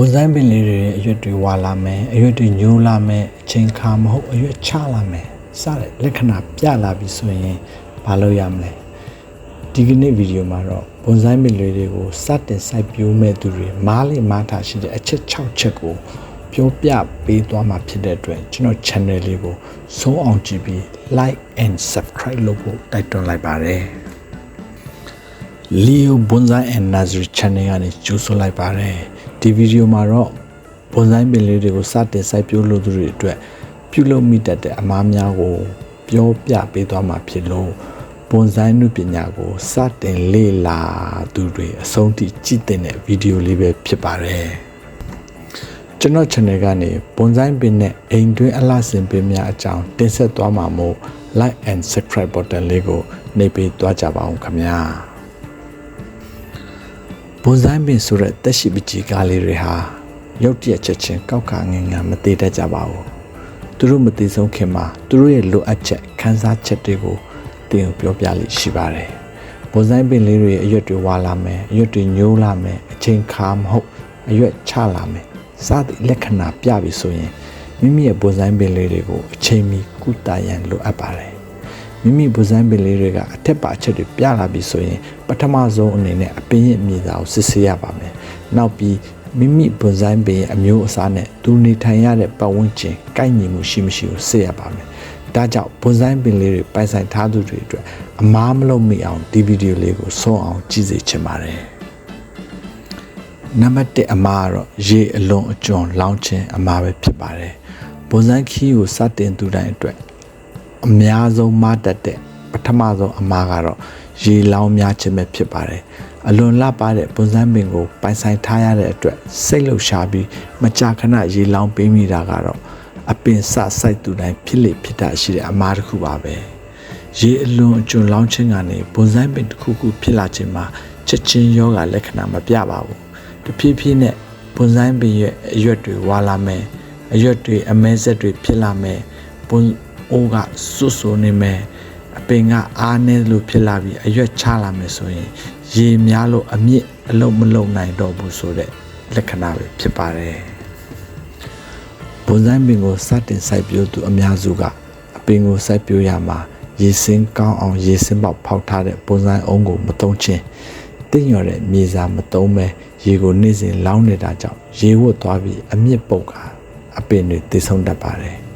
ဘွန်ဆိုင်ပင်လေးတွေရဲ့အရွက်တွေဝါလာမယ်အရွက်တွေညိုးလာမယ်အချိန်ခါမဟုတ်အရွက်ချလာမယ်စတဲ့လက္ခဏာပြလာပြီဆိုရင်မလုပ်ရမလဲဒီကနေ့ဗီဒီယိုမှာတော့ဘွန်ဆိုင်ပင်လေးတွေကိုစတင်စိုက်ပျိုးမဲ့သူတွေမားလေးမားထားရှိတဲ့အချက်6ချက်ကိုပြောပြပေးသွားမှာဖြစ်တဲ့အတွက်ကျွန်တော် channel လေးကိုဆုံးအောင်ကြည့်ပြီး like and subscribe လုပ်ဖို့တိုက်တွန်းလိုက်ပါတယ် Leo Bonsai and Nursery Channel ကနေကြိုဆိုလိုက်ပါတယ် ဒီဗီဒီယိုမှာတော့ Bonsai ပင်လေးတွေကိုစတင်စိုက်ပျိုးလို့သူတွေအတွက်ပြုလုပ်မိတတ်တဲ့အမားများကိုပြောပြပေးသွားမှာဖြစ်လို့ Bonsai နုပညာကိုစတင်လေ့လာသူတွေအဆုံးထိကြည့်တဲ့ဗီဒီယိုလေးပဲဖြစ်ပါတယ်ကျွန်တော် channel ကနေ Bonsai ပင်နဲ့အိမ်တွင်းအလှဆင်ပင်များအကြောင်းတင်ဆက်သွားမှာမို့ like and subscribe button လေးကိုနှိပ်ပေးသွားကြပါအောင်ခင်ဗျာ ဘွန်ဆိုင်ပင်ဆိုတဲ့တက်ရှိပကြီးကားလေးတွေဟာရုတ်တရက်ချက်ချင်းကောက်ခါငင်ငါမသေးတတ်ကြပါဘူးသူတို့မသေးဆုံးခင်မှာသူတို့ရဲ့လိုအပ်ချက်ခန်းစားချက်တွေကိုတင်ပြောပြလိရှိပါတယ်ဘွန်ဆိုင်ပင်လေးတွေရဲ့အရွက်တွေဝါလာမယ်အရွက်တွေညိုးလာမယ်အချိန်ခါမဟုတ်အရွက်ချလာမယ်စသည့်လက္ခဏာပြပြီဆိုရင်မိမိရဲ့ဘွန်ဆိုင်ပင်လေးတွေကိုအချိန်မီကုသရန်လိုအပ်ပါတယ် မိမိဘွန်ဆိုင်ပင်လေးတွေကအထက်ပါအချက်တွေပြလာပြီဆိုရင်ပထမဆုံးအနေနဲ့အပင်ရဲ့မြေသားကိုစစ်ဆေးရပါမယ်။နောက်ပြီးမိမိဘွန်ဆိုင်ပင်ရဲ့အမျိုးအစားနဲ့သူနေထိုင်ရတဲ့ပတ်ဝန်းကျင်ကိုက်ညီမှုရှိမရှိကိုစစ်ရပါမယ်။ဒါကြောင့်ဘွန်ဆိုင်ပင်လေးတွေပိုင်ဆိုင်ထားသူတွေအတွက်အမားမလုပ်မိအောင်ဒီဗီဒီယိုလေးကိုဆုံးအောင်ကြည့်စေချင်ပါတယ်။နံပါတ်1အမားကတော့ရေအလွန်အကျွံလောင်းခြင်းအမားပဲဖြစ်ပါတယ်။ဘွန်ဆိုင်ခီးကိုစတင်သူတိုင်းအတွက် အများဆုံးမတတ်တဲ့ပထမဆုံးအမှားကတော့ရေလောင်းများခြင်းပဲဖြစ်ပါတယ်အလွန်လှပတဲ့ပုံစံပင်ကိုပိုင်ဆိုင်ထားရတဲ့အတွက်စိတ်လှုပ်ရှားပြီးမကြာခဏရေလောင်းပေးမိတာကတော့အပင်စစိုက်သူတိုင်းဖြစ်လေဖြစ်တာရှိတဲ့အမှားတစ်ခုပါပဲရေအလွန်အကျွံလောင်းခြင်းကနေပုံစံပင်တစ်ခုခုဖြစ်လာခြင်းမှာချက်ချင်းယောဂလက္ခဏာမပြပါဘူးတဖြည်းဖြည်းနဲ့ပုံစံပင်ရဲ့အရွက်တွေဝါလာမယ်အရွက်တွေအမဲဆက်တွေဖြစ်လာမယ်ပုံ အိုးကစွတ်ဆိုနေမယ်အပင်ကအားနည်းလို့ဖြစ်လာပြီးအရွက်ချလာမယ်ဆိုရင်ရေများလို့အမြင့်အလုံးမလုံးနိုင်တော့ဘူးဆိုတဲ့လက္ခဏာပဲဖြစ်ပါတယ်ဘွန်ဆိုင်ပင်ကိုစတင်စိုက်ပျိုးသူအများစုကအပင်ကိုစိုက်ပျိုးရမှာရေစင်းကောင်းအောင်ရေစင်းပေါက်ဖောက်ထားတဲ့ဘွန်ဆိုင်အုံးကိုမတုံးချင်းတင့်ရော်တဲ့မြေစာမတုံးပဲရေကိုနေ့စဉ်လောင်းနေတာကြောင့်ရေဝတ်သွားပြီးအမြင့်ပုတ်ကအပင်တွေတည်ဆုံတတ်ပါတယ်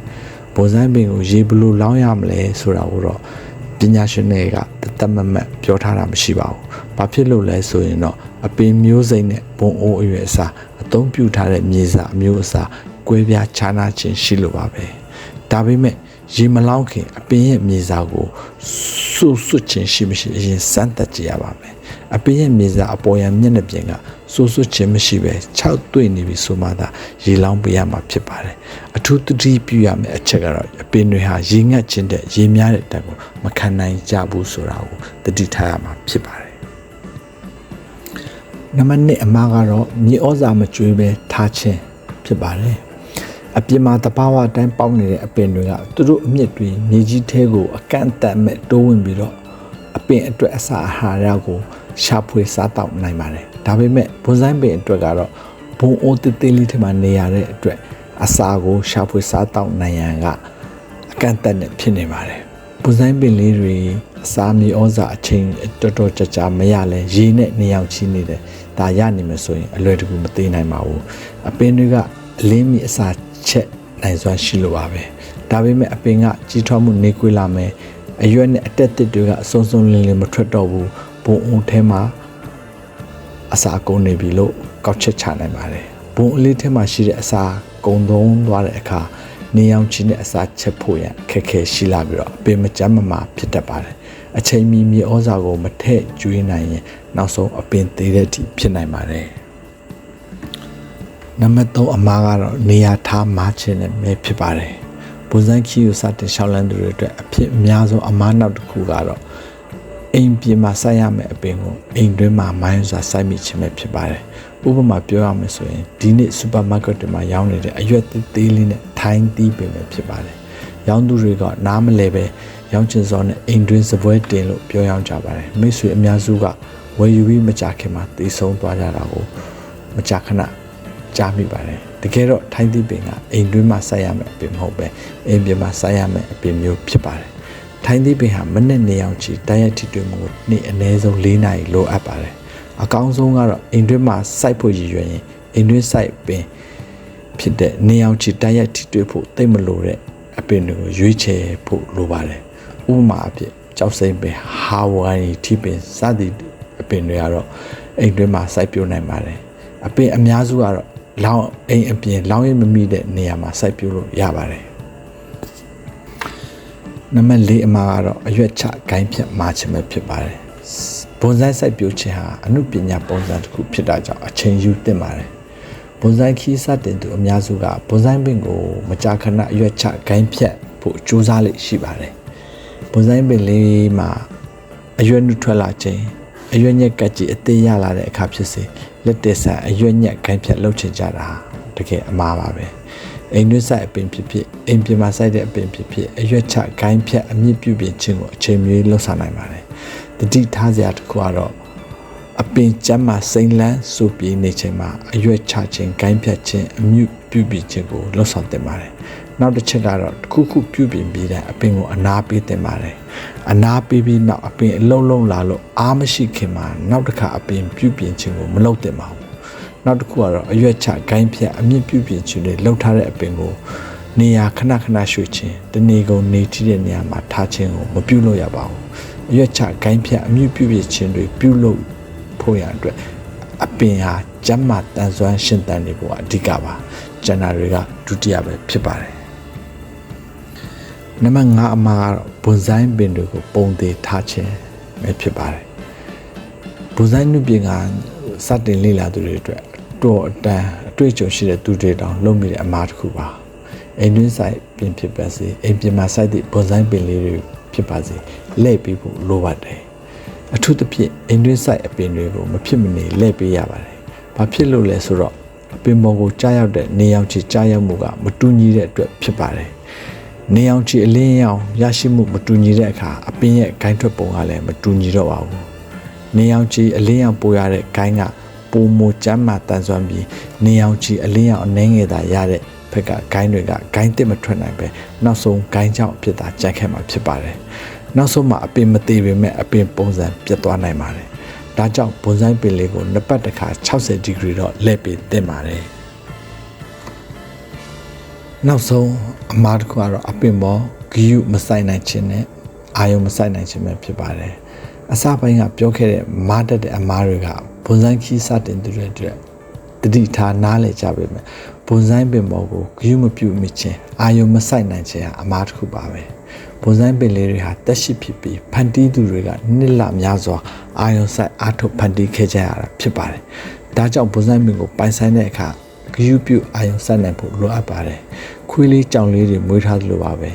ဘွန်ဆိုင်ပင်ကိုရေဘလို့လောင်းရမလဲဆိုတာကိုတော့ပညာရှင်တွေကတသက်မမတ်ပြောထားတာမရှိပါဘူး။ဘာဖြစ်လို့လဲဆိုရင်တော့အပင်မျိုးစိတ်နဲ့ဘုံအိုးအရွယ်အစားအသုံးပြုထားတဲ့မြေစာအမျိုးအစားကွဲပြားခြားနားခြင်းရှိလို့ပါပဲ။ဒါပေမဲ့ရေမလောင်းခင်အပင်ရဲ့မြေစာကိုစွတ်စွတ်ခြင်းရှိမရှိအရင်စမ်းသပ်ကြည့်ရပါမယ်။ အပင်ရဲ့မြေစာအပေါ်ရန်မျက်နှာပြင်ကစွတ်စွတ်ခြင်းမရှိပဲ6တွေ့နေပြီဆိုမှသာရေလောင်းပေးရမှာဖြစ်ပါတယ်။အထူးသတိပြုရမယ့်အချက်ကတော့အပင်တွေဟာရေငတ်ခြင်းတဲ့ရေများတဲ့တက်ကိုမခံနိုင်ကြဘူးဆိုတာကိုသတိထားရမှာဖြစ်ပါတယ်။နံပါတ်1အမှားကတော့မြေဩဇာမကျွေးပဲထားခြင်းဖြစ်ပါတယ်။အပြင်မှာတဘာဝအတိုင်းပေါက်နေတဲ့အပင်တွေကသူတို့အမြင့်တွေမြေကြီးထဲကိုအကန့်အသတ်မဲ့တိုးဝင်ပြီးတော့အပင်အတွက်အစာအာဟာရကို ရှာဖွေစားတောက်နိုင်ပါတယ်ဒါပေမဲ့ဘွန်ဆိုင်ပင်အတွက်ကတော့ဘုံအိုးတစ်သေးလေးထဲမှာနေရတဲ့အတွက်အစာကိုရှာဖွေစားတောက်နိုင်ရန်ကအကန့်အသတ်နဲ့ဖြစ်နေပါတယ်ဘွန်ဆိုင်ပင်လေးတွေအစာမြေဩဇာအချိန်တော်တော်ကြာကြာမရလဲရေနဲ့နေအောင်ချီနေတယ်ဒါရနေမှာဆိုရင်အလွယ်တကူမသေးနိုင်ပါဘူးအပင်တွေကအလင်းမီအစာချက်နိုင်စွာရှိလိုပါပဲဒါပေမဲ့အပင်ကကြီးထွားမှုနေကွေးလာမယ်အရွက်နဲ့အတက်တစ်တွေကအစုံစုံလင်းလင်းမထွက်တော့ဘူး ဘုံအုံထဲမှာအစာကုန်နေပြီလို့ကောက်ချက်ချနိုင်ပါတယ်ဘုံအလေးထဲမှာရှိတဲ့အစာကုန်သုံးသွားတဲ့အခါနေအောင်ချင်းတဲ့အစာချက်ဖို့ရခက်ခဲရှိလာပြီးတော့အပင်မကြမ်းမမာဖြစ်တတ်ပါတယ်အချိန်မီမြေဩဇာကိုမထည့်ကျွေးနိုင်ရင်နောက်ဆုံးအပင်သေးတဲ့အထိဖြစ်နိုင်ပါတယ်နံပါတ်3အမားကတော့နေရာထားမားခြင်းနဲ့ပဲဖြစ်ပါတယ်။ဘုဇန်ခီကိုစတင်ရှောက်လန်းသူတွေအတွက်အဖြစ်အများဆုံးအမားနောက်တစ်ခုကတော့ အိမ်ပြင်မှာစိုက်ရမယ့်အပင်ကိုအိမ်တွင်းမှာမိုင်းစွာစိုက်မိခြင်းပဲဖြစ်ပါတယ်။ဥပမာပြောရမယ်ဆိုရင်ဒီနေ့စူပါမားကတ်တွေမှာရောင်းနေတဲ့အရွက်သေးသေးလေးနဲ့ထိုင်းသီးပင်ပဲဖြစ်ပါတယ်။ရောင်းသူတွေကနားမလဲပဲရောင်းချင်စောနဲ့အိမ်တွင်းစပွဲတင်လို့ပြောရောင်းကြပါတယ်။မိတ်ဆွေအများစုကဝယ်ယူပြီးမကြခင်မှာတည်ဆုံးသွားကြတာကိုမကြခဏကြားမိပါတယ်တကယ်တော့ထိုင်းသီးပင်ကအိမ်တွင်းမှာစိုက်ရမယ်အပင်မဟုတ်ပဲအိမ်ပြင်မှာစိုက်ရမယ်အပင်မျိုးဖြစ်ပါတယ် ထိုင်းသီးပင်ဟာမနစ်နေအောင်ချီတိုက်ရိုက်ထိတွေ့မှုကိုနေ့အနည်းဆုံး၄နာရီလိုအပ်ပါတယ်အကောင်းဆုံးကတော့အိမ်တွင်းမှာစိုက်ဖို့ရည်ရွယ်ရင်အိမ်တွင်းစိုက်ပင်ဖြစ်တဲ့နေအောင်ချီတိုက်ရိုက်ထိတွေ့ဖို့သိမလို့တဲ့အပင်တွေကိုရွေးချယ်ဖို့လိုပါတယ်ဥပမာအဖြစ်ကြောက်စိမ့်ပင်ဟာဝိုင်းထိပင်စသည်အပင်တွေကတော့အိမ်တွင်းမှာစိုက်ပျိုးနိုင်ပါတယ်အပင်အများစုကတော့လောင်းအိမ်အပြင်လောင်းရင်မမိတဲ့နေရာမှာစိုက်ပျိုးလို့ရပါတယ် နံပါတ်၄အမှားကတော့အရွက်ချဂိုင်းဖြတ်မာချင်ပဲဖြစ်ပါတယ်ဘွန်ဆိုင်စိုက်ပျိုးခြင်းဟာအမှုပညာပုံစံတစ်ခုဖြစ်တာကြောင့်အချိန်ယူသင့်ပါတယ်ဘွန်ဆိုင်ခီးစတင်သူအများစုကဘွန်ဆိုင်ပင်ကိုမကြာခဏအရွက်ချဂိုင်းဖြတ်ဖို့ကြိုးစားလေ့ရှိပါတယ်ဘွန်ဆိုင်ပင်လေးမှာအရွက်နုထွက်လာခြင်းအရွက်ညက်ကကြီးအသေးရလာတဲ့အခါဖြစ်စေလက်တက်ဆန်အရွက်ညက်ဂိုင်းဖြတ်လှုပ်ချင်ကြတာတကယ်အမှားပါပဲ အိမ်တွင်းဆိုင်အပင်ဖြစ်ဖြစ်အိမ်ပြင်မှာစိုက်တဲ့အပင်ဖြစ်ဖြစ်အရွက်ချဂိုင်းဖြတ်အမြင့်ပြုပြင်ခြင်းကိုအချိန်မီလှုပ်ဆောင်နိုင်ပါတယ်တတိထားစရာတစ်ခုကတော့အပင်ကျမ်းမှာစိမ့်လန်းစူပြေးနေချိန်မှာအရွက်ချခြင်းဂိုင်းဖြတ်ခြင်းအမြင့်ပြုပြင်ခြင်းကိုလှုပ်ဆောင်တင်ပါတယ်နောက်တစ်ချက်ကတော့တစ်ခုခုပြုပြင်ပြီးတဲ့အပင်ကိုအနာပေးတင်ပါတယ်အနာပေးပြီးနောက်အပင်အလုံးလုံးလာလို့အားမရှိခင်မှာနောက်တစ်ခါအပင်ပြုပြင်ခြင်းကိုမလုပ်တင်ပါဘူး နောက်တစ်ခုကတော့အရွက်ချဂိုင်းဖြတ်အမြင့်ပြုပြင်ခြင်းတွေလှုပ်ထားတဲ့အပင်ကိုနေရာခဏခဏရွှေ့ခြင်းတနေကုန်နေထီးတဲ့နေရာမှာထားခြင်းကိုမပြုလုပ်ရပါဘူးအရွက်ချဂိုင်းဖြတ်အမြင့်ပြုပြင်ခြင်းတွေပြုလုပ်ဖို့ရအတွက်အပင်ဟာကျမ်းမာတန်ဆွမ်းရှင်သန်နေဖို့အဓိကပါကျန်တာတွေကဒုတိယပဲဖြစ်ပါတယ်နံပါတ်5အမှားကတော့ဘွန်ဆိုင်ပင်တွေကိုပုံသေးထားခြင်းပဲဖြစ်ပါတယ်ဘွန်ဆိုင်နုပြင်ကစတင်လေ့လာသူတွေအတွက် တော့အတန်အတွေ့အကြုံရှိတဲ့သူတွေတောင်လုပ်မိတဲ့အမှားတစ်ခုပါအိမ်တွင်းဆိုင်ပင်ဖြစ်ပါစေအိမ်ပြင်မှာစိုက်သည့်ဘွန်ဆိုင်ပင်လေးတွေဖြစ်ပါစေလဲ့ပြီးဖို့လိုပါတယ်အထူးသဖြင့်အိမ်တွင်းဆိုင်အပင်တွေကိုမဖြစ်မနေလဲ့ပေးရပါတယ်ဘာဖြစ်လို့လဲဆိုတော့အပင်ပေါ်ကိုကြားရောက်တဲ့နေအောင်ချီကြားရောက်မှုကမတူညီတဲ့အတွက်ဖြစ်ပါတယ်နေအောင်ချီအလင်းရောင်ရရှိမှုမတူညီတဲ့အခါအပင်ရဲ့ဂိုင်းထွက်ပုံကလည်းမတူညီတော့ပါဘူးနေအောင်ချီအလင်းရောင်ပိုရတဲ့ဂိုင်းက ပုံမကျမ်းမာတန်ဆွမ်းပြီးနေအောင်ချီအလင်းရောင်အနှဲငယ်သာရတဲ့ဖက်ကဂိုင်းတွေကဂိုင်းတစ်မထွက်နိုင်ပဲနောက်ဆုံးဂိုင်းကြောင့်ဖြစ်တာကြိုက်ခဲ့မှာဖြစ်ပါတယ်နောက်ဆုံးမှာအပင်မသေးပေမဲ့အပင်ပုံစံပြတ်သွားနိုင်ပါတယ်ဒါကြောင့်ဘွန်ဆိုင်ပင်လေးကိုနှစ်ပတ်တစ်ခါ60ဒီဂရီတော့လဲ့ပြီးတင်ပါတယ်နောက်ဆုံးအမားတစ်ခုကတော့အပင်ပေါ်ဂီယူမဆိုင်နိုင်ခြင်းနဲ့အာယုံမဆိုင်နိုင်ခြင်းပဲဖြစ်ပါတယ်အစပိုင်းကပြောခဲ့တဲ့မားတက်တဲ့အမားတွေက ဘွန်ဆိုင်ခီးစတင်သူတွေအတွက်တတိထားနားလည်ကြပါမယ်ဘွန်ဆိုင်ပင်ပေါ်ကိုဂယူမပြုမိခြင်းအာယုံမဆိုင်နိုင်ခြင်းဟာအမားတစ်ခုပါပဲဘွန်ဆိုင်ပင်လေးတွေဟာတက်ရှိဖြစ်ပြီးဖန်တီးသူတွေကနှစ်လများစွာအာယုံဆိုင်အားထုတ်ဖန်တီးခဲ့ကြရတာဖြစ်ပါတယ်ဒါကြောင့်ဘွန်ဆိုင်ပင်ကိုပိုင်ဆိုင်တဲ့အခါဂယူပြုအာယုံဆိုင်နိုင်ဖို့လိုအပ်ပါတယ်ခွေးလေးကြောင်လေးတွေမွေးထားသလိုပါပဲ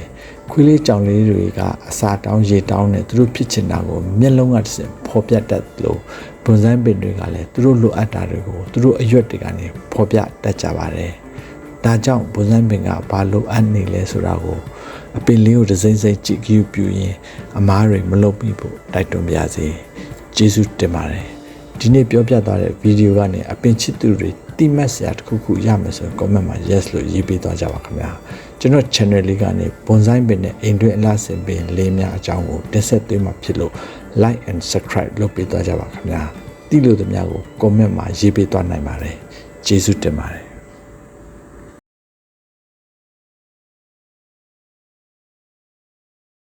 ခွေးလေးကြောင်လေးတွေကအစာတောင်းရေတောင်းနဲ့သူတို့ဖြစ်ချင်တာကိုမျက်လုံးကတစ်စင်ဖော်ပြတတ်လို့ဘွန်ဆိုင်ပင်တွေကလည်းသူတို့လိုအပ်တာတွေကိုသူတို့အရွက်တွေကနေဖော်ပြတတ်ကြပါတယ်။ဒါကြောင့်ဘွန်ဆိုင်ပင်ကဘာလိုအပ်နေလဲဆိုတာကိုအပင်လေးကိုဒစိမ့်စိမ့်ကြည့်ကြည့်ပြရင်အမားတွေမလုပ်ပြီးဖို့တိုက်တွန်းပါစေ။ကျေးဇူးတင်ပါတယ်။ဒီနေ့ပြောပြသွားတဲ့ဗီဒီယိုကနေအပင်ချစ်သူတွေတိမတ်စရာတစ်ခုခုရမယ်ဆိုရင် comment မှာ yes လို့ရေးပေးသွားကြပါခင်ဗျာ ကျွန်တော် channel လေးကနေဘွန်ဆိုင်ပင်နဲ့အိမ်တွင်းအလားစင်ပင်လေးများအကြောင်းကိုတင်ဆက်ပေးမှာဖြစ်လို့ like and subscribe လုပ်ပေးသွားကြပါခင်ဗျာတိလို့သမျှကို comment မှာရေးပေးသွားနိုင်ပါတယ်ကျေးဇူးတင်ပါတယ်